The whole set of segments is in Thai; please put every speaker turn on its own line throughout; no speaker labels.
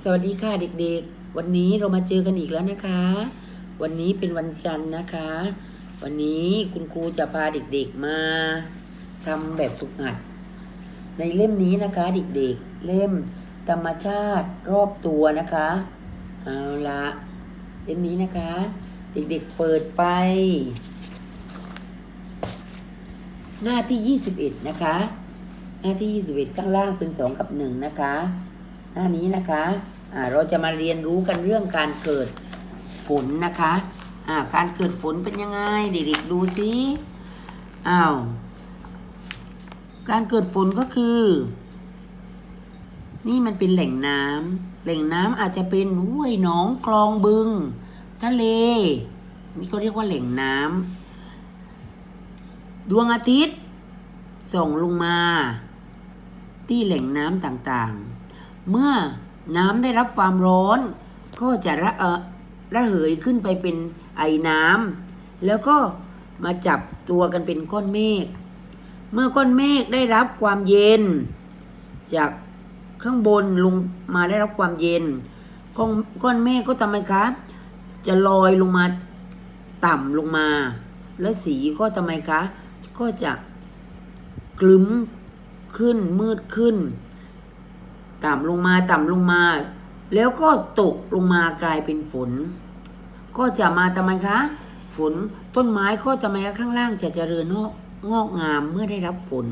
สวัสดีค่ะเด็กๆ วันนี้เรามาเจอกันอีกแล้วนะคะ วันนี้เป็นวันจันทร์นะคะ วันนี้คุณครูจะพาเด็กๆมาทำแบบฝึกหัด ในเล่มนี้นะคะเด็กๆ เล่มธรรมชาติรอบตัวนะคะ เอาละเล่มนี้นะคะ เด็กๆเปิดไป หน้าที่ 21 นะคะ หน้าที่ 21 ข้างล่างเป็น 2 กับ 1 นะคะ หน้านี้นะคะอ่าเราจะมาเรียนรู้กันเรื่องการเกิดฝนนะคะการเกิดฝนเป็นยังไงเด็กๆดูสิอ้าวการเกิดฝนก็คือ นี่มันเป็นแหล่งน้ำแหล่งน้ำอาจจะเป็นห้วยหนองคลองบึง ทะเล นี่ก็เรียกว่าแหล่งน้ำดวงอาทิตย์ส่องลงมา ที่แหล่งน้ำต่างๆ เมื่อน้ำได้รับความร้อน ก็จะระเออระเหยขึ้นไปเป็นไอน้ำแล้วก็มาจับตัวกันเป็นก้อนเมฆ เมื่อก้อนเมฆได้รับความเย็น จากข้างบนลงมาได้รับความเย็นก้อนก้อนเมฆก็ทำไมคะ จะลอยลงมาต่ำลงมา แล้วสีก็ทำไมคะ ก็จะกลึ้มขึ้นมืดขึ้น ต่ำลงมาต่ำลงมา แล้วก็ตกลงมากลายเป็นฝน ก็จะมาทำไมคะ ฝนต้นไม้ก็ทำไมคะข้างล่างจะเจริญงอกงอกงามเมื่อได้รับฝน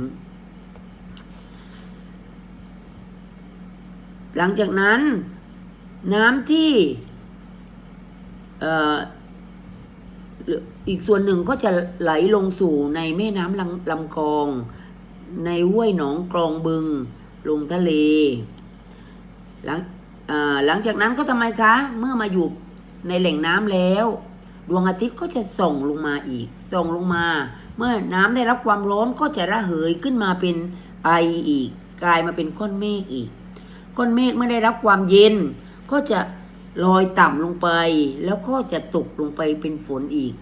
หลังจากนั้นน้ำที่เอ่ออีกส่วนหนึ่งก็จะไหลลงสู่ในแม่น้ำลำลำคลอง ในห้วยหนองกรองบึง ลงทะเล หลังหลังจากนั้นก็ทำไมคะ เมื่อมาอยู่ในแหล่งน้ำแล้ว ดวงอาทิตย์ก็จะส่งลงมาอีก ส่งลงมา เมื่อน้ำได้รับความร้อนก็จะระเหยขึ้นมาเป็นไออีก กลายมาเป็นก้อนเมฆอีก ก้อนเมฆเมื่อได้รับความเย็น ก็จะลอยต่ำลงไป แล้วก็จะตกลงไปเป็นฝนอีก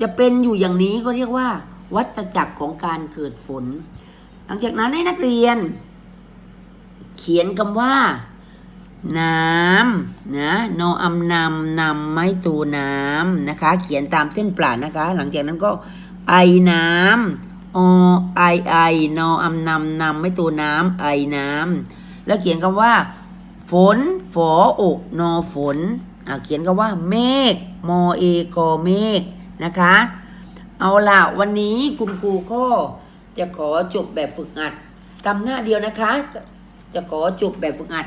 จะเป็นอยู่อย่างนี้ก็เรียกว่า วัฏจักรของการเกิดฝน หลังจากนั้นให้นักเรียน เขียนคำว่า น้ำนะนออำนำนำไม้ตูน้ำนะคะ เขียนตามเส้นปลานะคะ หลังจากนั้นก็ไอน้ำอไอไอนออำนำนำไม้ตูน้ำไอน้ำแล้วเขียนคำว่า ฝนฝออกนอฝนอะเขียนคำว่า เมฆมอเอกอเมฆนะคะ เอาละวันนี้คุณครูก็จะขอจบแบบฝึกหัดตำหน้าเดียวนะคะ จะขอจบแบบฝึกหัด